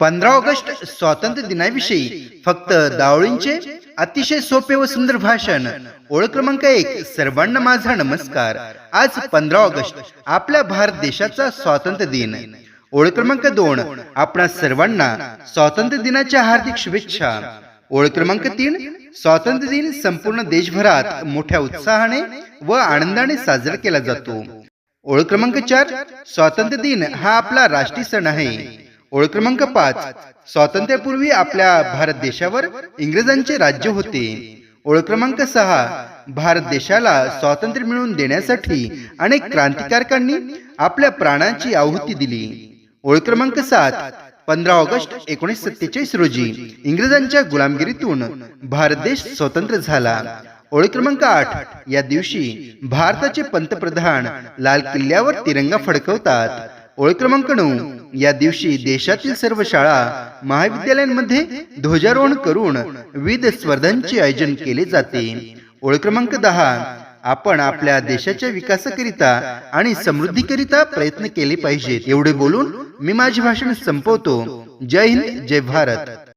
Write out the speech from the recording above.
पंधरा ऑगस्ट स्वातंत्र्य दिनाविषयी फक्त दावळींचे अतिशय सोपे व सुंदर भाषण. ओळख क्रमांक एक सर्वांना माझा नमस्कार. आज पंधरा ऑगस्ट आपल्या भारत देशाचा स्वातंत्र्य दिन ओळख क्रमांक दोन आपणा सर्वांना स्वातंत्र्य दिनाच्या हार्दिक शुभेच्छा. ओळख क्रमांक तीन स्वातंत्र्य दिन संपूर्ण देशभरात मोठ्या उत्साहाने व आनंदाने साजरा केला जातो. ओळख क्रमांक चार स्वातंत्र्य दिन हा आपला राष्ट्रीय सण आहे. ओळख क्रमांक पाच. स्वातंत्र्यापूर्वी आपल्या भारत देशावर इंग्रजांचे राज्य होते. ओळख क्रमांक सहा. भारत देशाला स्वातंत्र्य मिळवून देण्यासाठी अनेक क्रांतिकारकांनी आपल्या प्राणांची आहुती दिली. ओळख क्रमांक सात. पंधरा ऑगस्ट एकोणीस सत्तेचाळीस रोजी इंग्रजांच्या गुलामगिरीतून भारत देश स्वतंत्र झाला. ओळख क्रमांक आठ. या दिवशी भारताचे पंतप्रधान लाल किल्ल्यावर तिरंगा फडकवतात. ओळख क्रमांक नऊ. या दिवशी देशातील सर्व शाळा महाविद्यालयांमध्ये ध्वजारोहण करून विविध स्पर्धांचे आयोजन केले जाते. ओळख क्रमांक दहा आपण आपल्या देशाच्या विकासाकरिता आणि समृद्धीकरिता प्रयत्न केले पाहिजेत. एवढे बोलून मी माझे भाषण संपवतो. जय हिंद जय भारत.